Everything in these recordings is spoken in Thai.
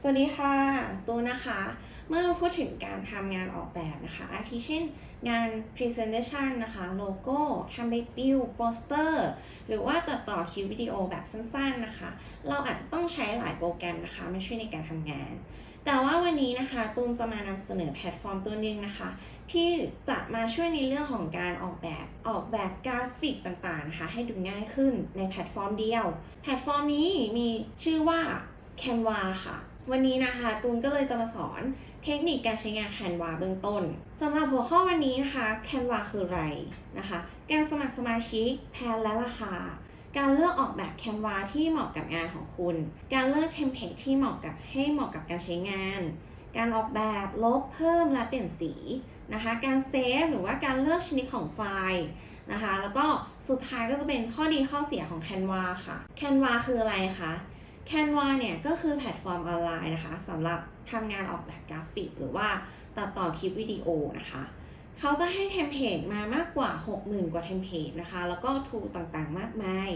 สวัสดีค่ะตูนนะคะ เมื่อพูดถึงการทำงานออกแบบนะคะ อาทิเช่น งาน Presentation นะคะ โลโก้ทำใบปลิวโปสเตอร์ หรือว่าตัดต่อคลิปวิดีโอแบบสั้นๆนะคะ เราอาจจะต้องใช้หลายโปรแกรมนะคะมาช่วยในการทำงาน แต่ว่าวันนี้นะคะตูนจะมานำเสนอแพลตฟอร์มตัวหนึ่งนะคะ ที่จะมาช่วยในเรื่องของการออกแบบออกแบบกราฟิกต่างๆนะคะ ให้ดูง่ายขึ้นในแพลตฟอร์มเดียว แพลตฟอร์มนี้มีชื่อว่า Canva ค่ะ วันนี้นะคะตูนก็เลยจะมาสอนเทคนิคการใช้งาน Canva เบื้องต้นสำหรับหัวข้อวันนี้นะคะ Canva คืออะไรนะคะ การสมัครสมาชิกแพนและราคา การเลือกออกแบบ Canva ที่เหมาะกับงานของคุณ การเลือกเทมเพลตที่เหมาะกับให้เหมาะกับการใช้งาน การออกแบบลบเพิ่มและเปลี่ยนสีนะคะ การเซฟหรือว่าการเลือกชนิดของไฟล์นะคะ แล้วก็สุดท้ายก็จะเป็นข้อดีข้อเสียของ Canva ค่ะ Canva คืออะไรคะ Canva เนี่ยก็คือแพลตฟอร์มออนไลน์นะคะสำหรับทำงานออกแบบกราฟิก หรือว่าตัดต่อคลิปวิดีโอนะคะ เขาจะให้เทมเพลตมามากกว่า 60,000 กว่าเทมเพลตนะคะ แล้วก็ทูต่างๆมากมาย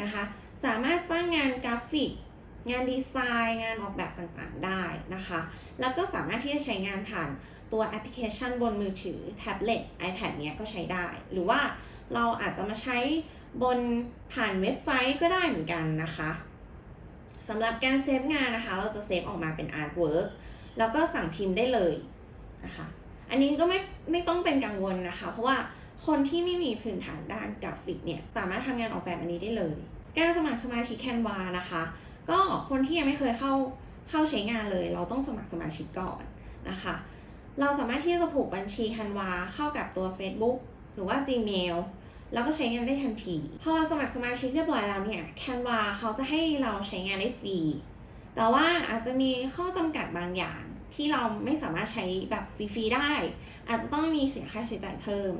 นะคะ สามารถสร้างงานกราฟิก งานดีไซน์งานออกแบบต่างๆได้นะคะ แล้วก็สามารถที่จะใช้งานผ่านตัวแอปพลิเคชันบนมือถือแท็บเล็ต iPad เนี้ยก็ใช้ได้ หรือว่าเราอาจจะมาใช้บนผ่านเว็บไซต์ก็ได้เหมือนกันนะคะำหรับการเซฟงานนะคะ เราจะเซฟออกมาเป็นอาร์ตเวิร์กแล้วก็สั่งพิมพ์ได้เลยนะคะ อันนี้ก็ไม่ไม่ต้องเป็นกังวลนะคะ เพราะว่าคนที่ไม่มีพื้นฐานด้านกราฟิกเนี่ย สามารถทำงานออกแบบอันนี้ได้เลย การสมัครสมาชิกแคนวานะคะ ก็คนที่ยังไม่เคยเข้าเข้าใช้งานเลย เราต้องสมัครสมาชิกก่อนนะคะ เราสามารถที่จะผูกบัญชี Canva เข้ากับตัว Facebook หรือว่า Gmail แล้วก็ใช้งานได้ทันที พอเราสมัครสมาชิกเรียบร้อยแล้วเนี่ย Canva เขาจะให้เราใช้งานได้ฟรี แต่ว่าอาจจะมีข้อจำกัดบางอย่าง ที่เราไม่สามารถใช้แบบฟรีๆได้ อาจจะต้องมีเสียค่าใช้จ่ายเพิ่ม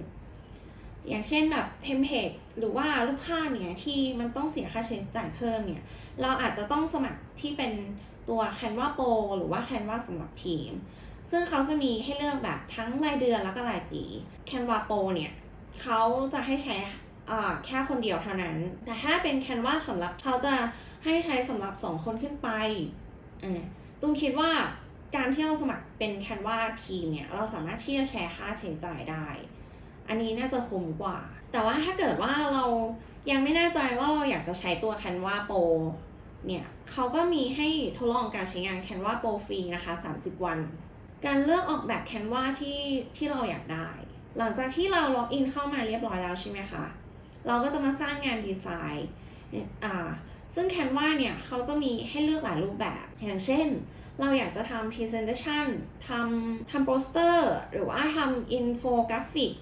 อย่างเช่นแบบเทมเพลตหรือว่ารูปภาพเนี่ยที่มันต้องเสียค่าใช้จ่ายเพิ่มเนี่ย เราอาจจะต้องสมัครที่เป็นตัว Canva Pro หรือว่า Canva สำหรับทีม ซึ่งเขาจะมีให้เลือกแบบทั้งรายเดือนแล้วก็รายปี Canva Pro เนี่ย เขาจะให้ใช้แค่คนเดียวเท่านั้น แต่ถ้าเป็น Canva สำหรับเขาจะให้ใช้สำหรับ 2 คนขึ้นไปตุ้มคิดว่าการที่เราสมัครเป็น Canva ทีมเนี่ย เราสามารถที่จะแชร์ค่าใช้จ่ายได้ อันนี้น่าจะคุ้มกว่า แต่ว่าถ้าเกิดว่าเรายังไม่แน่ใจว่าเราอยากจะใช้ตัว Canva Pro เนี่ยเขาก็มีให้ทดลองการใช้งาน Canva Pro ฟรีนะคะ 30 วัน การเลือกออกแบบ Canva ที่ที่เราอยากได้ หลังจากที่เราล็อกอินเข้ามาเรียบร้อยแล้วใช่ไหมคะ เราก็จะมาสร้างงานดีไซน์อ่าซึ่ง Canva เนี่ยเขาจะมีให้เลือกหลายรูปแบบ อย่างเช่น เราอยากจะทำ Presentation ทำทำโปสเตอร์ หรือว่าทำอินโฟกราฟิก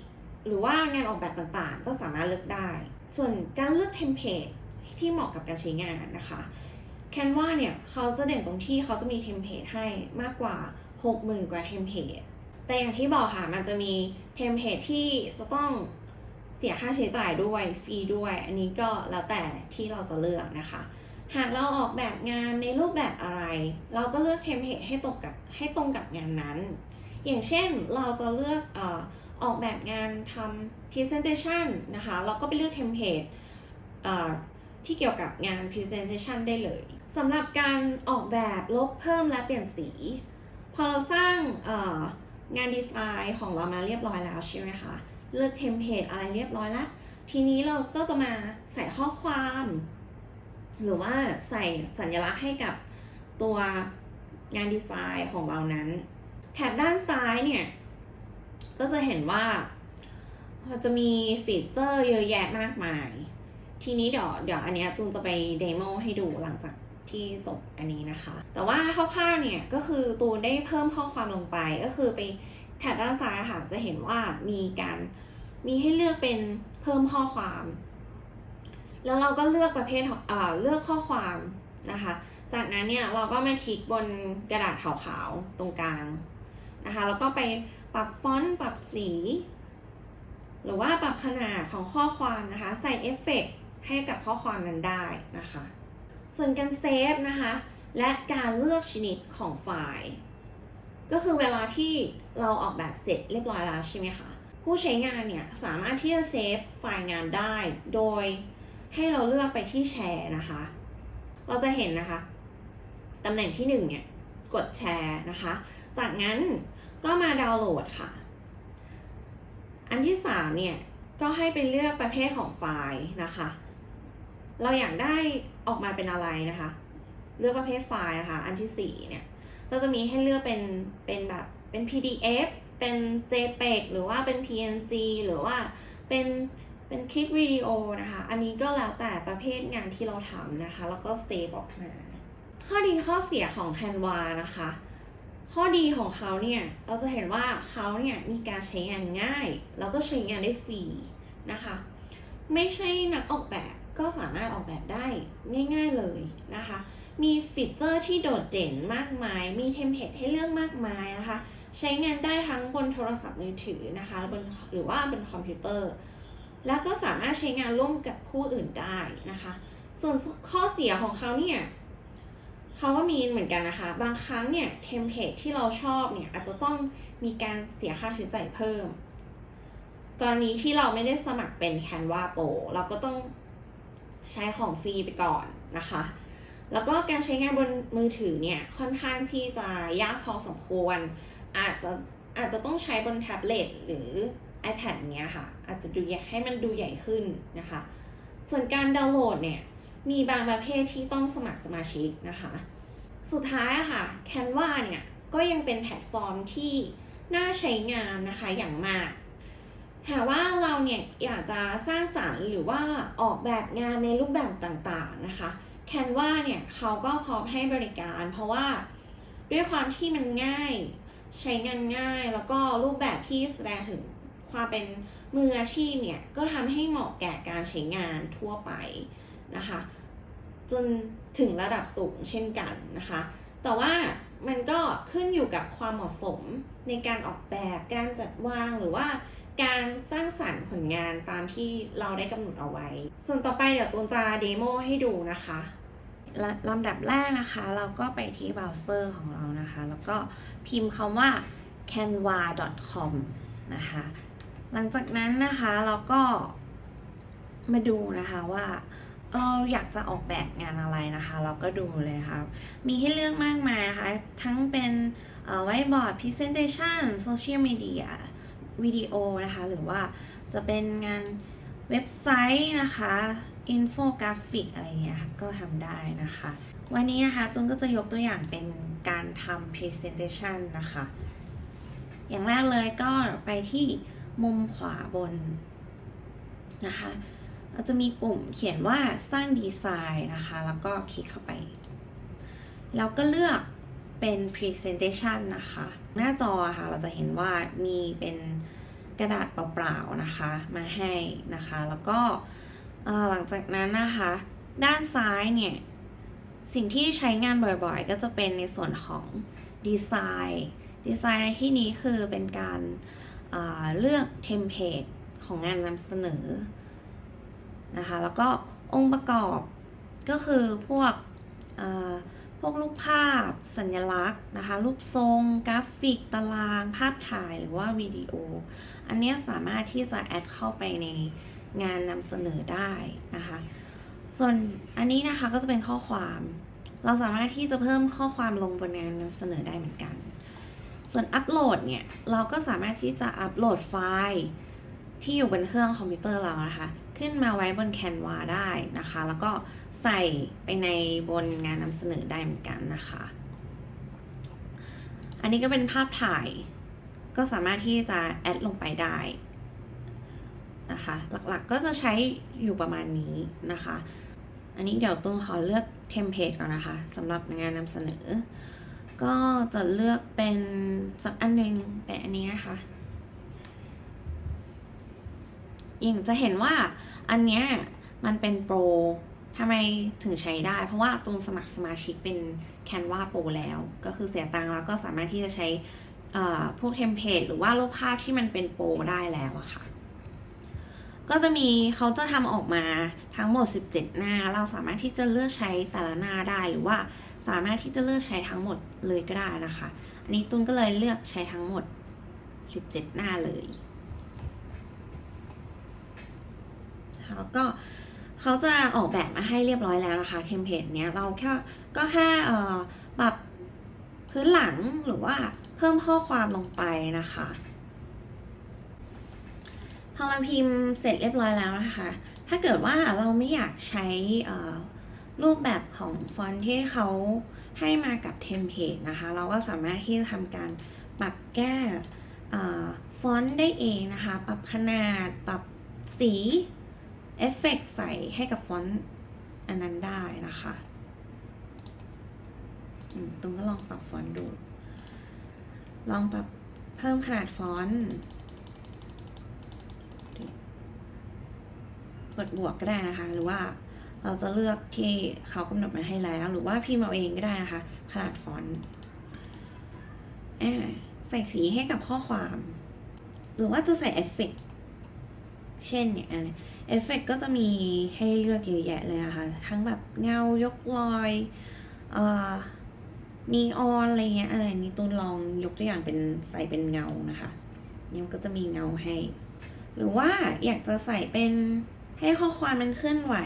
หรือว่างานออกแบบต่างๆ ก็สามารถเลือกได้ ส่วนการเลือกเทมเพลตที่เหมาะกับการใช้งานนะคะ Canva เนี่ยเขาจะเด่นตรงที่เขาจะมีเทมเพลตให้มากกว่า 60,000 กว่าเทมเพลต แต่อย่างที่บอกค่ะ มันจะมีเทมเพลตที่จะต้องเสียค่าใช้จ่ายด้วยฟรีด้วย อันนี้ก็แล้วแต่ที่เราจะเลือกนะคะ หากเราออกแบบงานในรูปแบบอะไร เราก็เลือกเทมเพลตให้ตรงกับให้ตรงกับงานนั้น อย่างเช่นเราจะเลือกอออกแบบงานทำ presentation นะคะ เราก็ไปเลือกเทมเพลตที่เกี่ยวกับงาน presentation ได้เลยสำหรับการออกแบบลบเพิ่มและเปลี่ยนสี พอเราสร้างอ งานดีไซน์ของเรามาเรียบร้อยแล้วใช่ไหมคะ เลือกเทมเพลตอะไรเรียบร้อยแล้ว ทีนี้เราก็จะมาใส่ข้อความ หรือว่าใส่สัญลักษณ์ให้กับตัวงานดีไซน์ของเรานั้น แถบด้านซ้ายเนี่ย ก็จะเห็นว่าจะมีฟีเจอร์เยอะแยะมากมาย ทีนี้เดี๋ยวเดี๋ยวอันเนี้ยตูนจะไปเดโมให้ดูหลังจาก ที่จบอันนี้นะคะ แต่ว่าคร่าวๆเนี่ยก็คือตูนได้เพิ่มข้อความลงไปก็คือไปแถบด้านซ้ายค่ะจะเห็นว่ามีการมีให้เลือกเป็นเพิ่มข้อความ แล้วเราก็เลือกประเภทเอ่อเลือกข้อความนะคะ จากนั้นเนี่ยเราก็มาคลิกบนกระดาษขาวๆตรงกลางนะคะแล้วก็ไปปรับฟอนต์ปรับสี หรือว่าปรับขนาดของข้อความนะคะ ใส่เอฟเฟกต์ให้กับข้อความนั้นได้นะคะ ส่วนการเซฟนะคะ และการเลือกชนิดของไฟล์ ก็คือเวลาที่เราออกแบบเสร็จเรียบร้อยแล้วใช่ไหมคะ ผู้ใช้งานเนี่ยสามารถที่จะเซฟไฟล์งานได้ โดยให้เราเลือกไปที่แชร์นะคะ เราจะเห็นนะคะ ตำแหน่งที่หนึ่งเนี่ยกดแชร์นะคะ จากนั้นก็มาดาวน์โหลดค่ะ อันที่สามเนี่ยก็ให้ไปเลือกประเภทของไฟล์นะคะ เราอยากได้ออกมาเป็นอะไรนะคะ เลือกประเภทไฟล์นะคะ อันที่สี่เนี่ย ก็จะมีให้เลือกเป็น เป็นแบบ เป็น PDF เป็น JPEG หรือว่าเป็น PNG หรือว่าเป็น เป็นคลิปวิดีโอนะคะ อันนี้ก็แล้วแต่ประเภทงานที่เราทำนะคะ แล้วก็เซฟออกมา ข้อดีข้อเสียของ Canva นะคะ ข้อดีของเขาเนี่ย เราจะเห็นว่าเขาเนี่ยมีการใช้งานง่าย แล้วก็ใช้งานได้ฟรีนะคะ ไม่ใช่นักออกแบบ ก็สามารถออกแบบได้ง่าย ๆเลยนะคะ มีฟีเจอร์ที่โดดเด่นมากมาย มีเทมเพลตให้เลือกมากมายนะคะ ใช้งานได้ทั้งบนโทรศัพท์มือถือนะคะบนหรือว่าบนคอมพิวเตอร์ แล้วก็สามารถใช้งานร่วมกับผู้อื่นได้นะคะ ส่วนข้อเสียของเขาเนี่ยเขาก็มีเหมือนกันนะคะ บางครั้งเนี่ยเทมเพลตที่เราชอบเนี่ยอาจจะต้องมีการเสียค่าใช้จ่ายเพิ่ม กรณีที่เราไม่ได้สมัครเป็น Canva Pro เราก็ต้อง ใช้ของฟรีไปก่อนนะคะ แล้วก็การใช้งานบนมือถือเนี่ยค่อนข้างที่จะยากพอสมควร อาจจะอาจจะต้องใช้บนแท็บเล็ตหรือ iPad เนี้ยค่ะ อาจจะดูใหญ่ให้มันดูใหญ่ขึ้นนะคะ ส่วนการดาวน์โหลดเนี่ยมีบางประเภทที่ต้องสมัครสมาชิกนะคะ สุดท้ายอะค่ะ Canva เนี่ยก็ยังเป็นแพลตฟอร์มที่น่าใช้งานนะคะอย่างมาก หากว่าเราเนี่ยอยากจะสร้างสรรค์หรือว่าออกแบบงานในรูปแบบต่างๆนะคะ Canva เนี่ยเขาก็พร้อมให้บริการ เพราะว่าด้วยความที่มันง่าย ใช้งานง่าย แล้วก็รูปแบบที่แสดงถึงความเป็นมืออาชีพเนี่ยก็ทำให้เหมาะแก่การใช้งานทั่วไปนะคะ จนถึงระดับสูงเช่นกันนะคะ แต่ว่ามันก็ขึ้นอยู่กับความเหมาะสมในการออกแบบการจัดวางหรือว่า การสร้างสรรค์ผลงานตามที่เราได้กำหนดเอาไว้ ส่วนต่อไปเดี๋ยวตูนจะเดโมให้ดูนะคะลลำดับแรกนะคะ เราก็ไปที่เบราว์เซอร์ของเรานะคะ แล้วก็พิมพ์คำว่า canva.com นะคะ หลังจากนั้นนะคะเราก็มาดูนะคะว่าเราอยากจะออกแบบงานอะไรนะคะ เราก็ดูเลยนะคะมีให้เลือกมากมายนะคะ ทั้งเป็นไวบอร์ด Presentation Social Media วิดีโอนะคะ หรือว่าจะเป็นงานเว็บไซต์นะคะอินโฟกราฟิกอะไรเงี้ยก็ทำได้นะคะ วันนี้นะคะตุ้นก็จะยกตัวอย่างเป็นการทำ Presentation นะคะ อย่างแรกเลยก็ไปที่มุมขวาบนนะคะเราจะมีปุ่มเขียนว่าสร้างดีไซน์นะคะ แล้วก็คลิกเข้าไป แล้วก็เลือก เป็น Presentation นะคะ หน้าจอค่ะเราจะเห็นว่ามีเป็นกระดาษเปล่าๆนะคะ มาให้นะคะ แล้วก็หลังจากนั้นนะคะ ด้านซ้ายเนี่ย สิ่งที่ใช้งานบ่อยๆ ก็จะเป็นในส่วนของดีไซน์ดีไซน์ในที่นี้คือเป็นการเลือกเทมเพลตของงานนำเสนอนะคะ แล้วก็องค์ประกอบก็คือพวก พวกรูปภาพ สัญลักษณ์นะคะ รูปทรง กราฟิก ตาราง ภาพถ่ายหรือว่าวิดีโอ อันนี้สามารถที่จะแอดเข้าไปในงานนำเสนอได้นะคะ ส่วนอันนี้นะคะก็จะเป็นข้อความ เราสามารถที่จะเพิ่มข้อความลงบนงานนำเสนอได้เหมือนกัน ส่วนอัปโหลดเนี่ย เราก็สามารถที่จะอัปโหลดไฟล์ที่อยู่บนเครื่องคอมพิวเตอร์เรานะคะ ขึ้นมาไว้บน Canva ได้นะคะ แล้วก็ใส่ไปในบนงานนำเสนอได้เหมือนกันนะคะ อันนี้ก็เป็นภาพถ่ายก็สามารถที่จะแอดลงไปได้นะคะ หลักๆก็จะใช้อยู่ประมาณนี้นะคะ อันนี้เดี๋ยวตุ้งขอเลือกเทมเพลตก่อนนะคะสำหรับงานนำเสนอ ก็จะเลือกเป็นสักอันหนึ่งเป็นอันนี้นะคะ อย่งจะเห็นว่าอันเนี้ยมันเป็นโปรทำไมถึงใช้ได้ เพราะว่าตรงสมัครสมาชิกเป็น Canva Pro แล้ว ก็คือเสียตังค์แล้วก็สามารถที่จะใช้พวกเทมเพลตหรือว่ารูปภาพที่มันเป็นโปรได้แล้วอะค่ะ ก็จะมีเขาจะทำออกมาทั้งหมด 17 หน้า เราสามารถที่จะเลือกใช้แต่ละหน้าได้หรือว่าสามารถที่จะเลือกใช้ทั้งหมดเลยก็ได้นะคะ อันนี้ตุ้นก็เลยเลือกใช้ทั้งหมด 17 หน้าเลย แล้วก็เขาจะออกแบบมาให้เรียบร้อยแล้วนะคะเทมเพลตเนี้ยเราแค่ก็แค่ปรับพื้นหลังหรือว่าเพิ่มข้อความลงไปนะคะพอเราพิมพ์เสร็จเรียบร้อยแล้วนะคะ ถ้าเกิดว่าเราไม่อยากใช้รูปแบบของฟอนต์ที่เขาให้มากับเทมเพลตนะคะ เราก็สามารถที่จะทำการปรับแก้ฟอนต์ได้เองนะคะ ปรับขนาด ปรับสี เอฟเฟกต์ใส่ให้กับฟอนต์อันนั้นได้นะคะอืมตรงก็ลองปรับฟอนต์ดู ลองปรับเพิ่มขนาดฟอนต์กดบวกก็ได้นะคะ หรือว่าเราจะเลือกที่เขากำหนดมาให้แล้ว หรือว่าพิมพ์เอาเองก็ได้นะคะ ขนาดฟอนต์อ่าใส่สีให้กับข้อความ หรือว่าจะใส่เอฟเฟกต์เช่นเนี่ยอันนี้ เอฟเฟกต์ก็จะมีให้เลือกเยอะแยะเลยนะคะ ทั้งแบบเงายกลอยเอ่อนีออนอะไรเงี้ยอะไรนี้ตูนลองยกตัวอย่างเป็นใส่เป็นเงานะคะเนี่ยมันก็จะมีเงาให้ หรือว่าอยากจะใส่เป็นให้ข้อความมันเคลื่อนไหว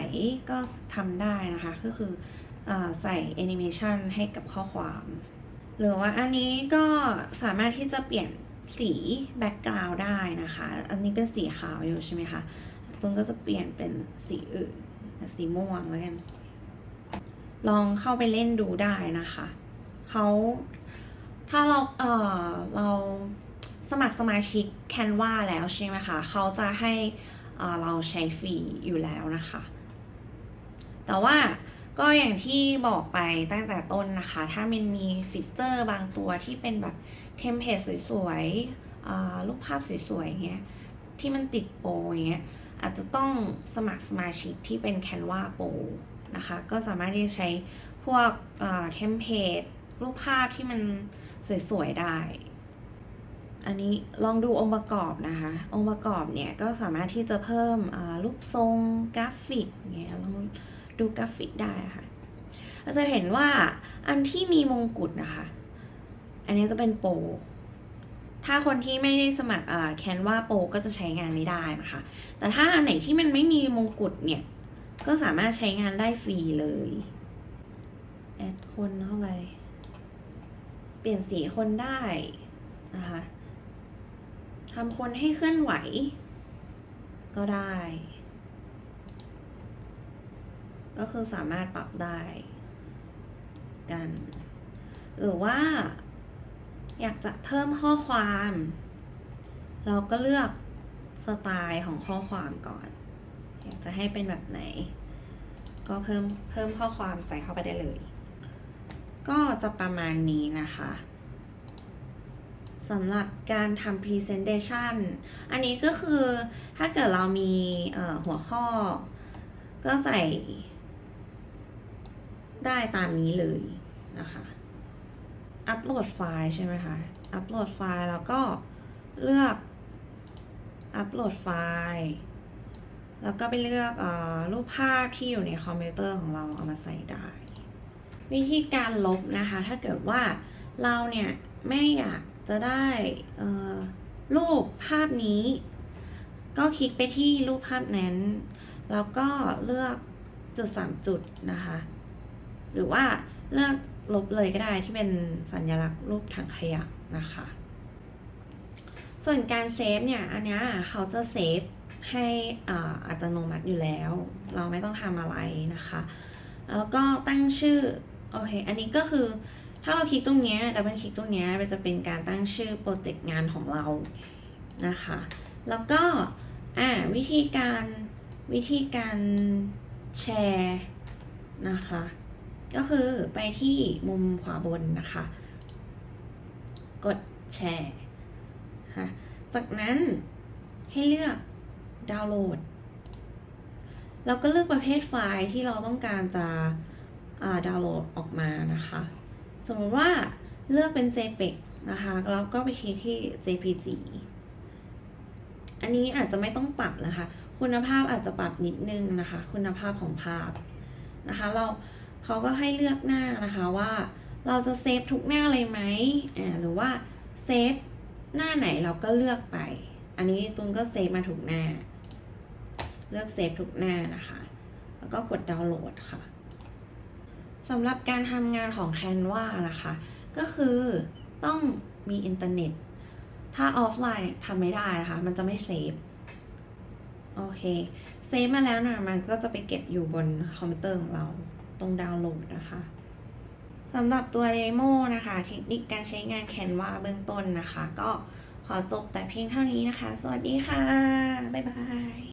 ก็ทำได้นะคะ ก็คืออใส่แอนิเมชันให้กับข้อความ หรือว่าอันนี้ก็สามารถที่จะเปลี่ยนสีแบ็กกราวด์ได้นะคะ อันนี้เป็นสีขาวอยู่ใช่ไหมคะ ตุนก็จะเปลี่ยนเป็นสีอื่นสีม่วงแล้วกัน ลองเข้าไปเล่นดูได้นะคะเขาถ้าเราเออเราสมัครสมาชิก Canva แล้วใช่ไหมคะเขาจะให้เอ่อเราใช้ฟรีอยู่แล้วนะคะ แต่ว่าก็อย่างที่บอกไปตั้งแต่ต้นนะคะ ถ้ามันมีฟีเจอร์บางตัวที่เป็นแบบเทมเพลตสวยๆอ่ารูปภาพสวยๆอย่างเงี้ยที่มันติดโปรอย่างเงี้ย อาจจะต้องสมัครสมาชิกที่เป็น Canva Pro นะคะ ก็สามารถที่จะใช้พวกเทมเพลตรูปภาพที่มันสวยๆได้ อันนี้ลองดูองค์ประกอบนะคะ องค์ประกอบเนี่ยก็สามารถที่จะเพิ่มรูปทรงกราฟิกเนี่ยลองดูกราฟิกได้ค่ะเราจะเห็นว่าอันที่มีมงกุฎนะคะ อันนี้จะเป็นโปร ถ้าคนที่ไม่ได้สมัครอ่าแคนวาโปรก็จะใช้งานไม่ได้นะคะ แต่ถ้าอันไหนที่มันไม่มีมงกุฎเนี่ย ก็สามารถใช้งานได้ฟรีเลย แอดคนเข้าไป เปลี่ยนสีคนได้นะคะทำคนให้เคลื่อนไหว ก็ได้ ก็คือสามารถปรับได้ กัน หรือว่า อยากจะเพิ่มข้อความ เราก็เลือกสไตล์ของข้อความก่อน อยากจะให้เป็นแบบไหน ก็เพิ่มเพิ่มข้อความใส่เข้าไปได้เลย ก็จะประมาณนี้นะคะสำหรับการทำ presentation อันนี้ก็คือถ้าเกิดเรามีหัวข้อ ก็ใส่ได้ตามนี้เลยนะคะ อัปโหลดไฟล์ใช่ไหมคะ อัปโหลดไฟล์แล้วก็เลือกอัปโหลดไฟล์ แล้วก็ไปเลือกเออรูปภาพที่อยู่ในคอมพิวเตอร์ของเราเอามาใส่ได้ วิธีการลบนะคะ ถ้าเกิดว่าเราเนี่ยไม่อยากจะได้เอ่อรูปภาพนี้ ก็คลิกไปที่รูปภาพนั้น แล้วก็เลือกจุดสามจุดนะคะ หรือว่าเลือก ลบเลยก็ได้ที่เป็นสัญลักษณ์รูปถังขยะนะคะ ส่วนการเซฟเนี่ย อันนี้เขาจะเซฟให้ออตโนมัติอยู่แล้ว เราไม่ต้องทำอะไรนะคะ แล้วก็ตั้งชื่อ โอเค อันนี้ก็คือถ้าเราคลิกตรงนี้ดับเบิลคลิกตรงนี้มันจะเป็นการตั้งชื่อโปรเจกต์งานของเรานะคะ แล้วก็อ่าวิธีการวิธีการแชร์นะคะ ก็คือไปที่มุมขวาบนนะคะ กดแชร์ค่ะจากนั้นให้เลือกดาวน์โหลด เราก็เลือกประเภทไฟล์ที่เราต้องการจะดาวน์โหลดออกมานะคะ สมมติว่าเลือกเป็น JPEG นะคะ แล้วก็ไปคลิกที่ JPG อันนี้อาจจะไม่ต้องปรับนะคะ คุณภาพอาจจะปรับนิดนึงนะคะ คุณภาพของภาพนะคะ เรา เขาก็ให้เลือกหน้านะคะว่า เราจะเซฟทุกหน้าเลยไหมอ่าหรือว่าเซฟหน้าไหนเราก็เลือกไป อันนี้ตุนก็เซฟมาถูกหน้า เลือกเซฟทุกหน้านะคะ แล้วก็กดดาวน์โหลดค่ะสำหรับการทำงานของ Canva นะคะ ก็คือต้องมีอินเทอร์เน็ต ถ้าออฟไลน์ทำไม่ได้นะคะ มันจะไม่เซฟ โอเค เซฟมาแล้วนะมันก็จะไปเก็บอยู่บนคอมพิวเตอร์ของเรา ตรงดาวน์โหลดนะคะสำหรับตัวเดโมนะคะ เทคนิคการใช้งานแคนวาเบื้องต้นนะคะ ก็ขอจบแต่เพียงเท่านี้นะคะ สวัสดีค่ะ บ๊ายบาย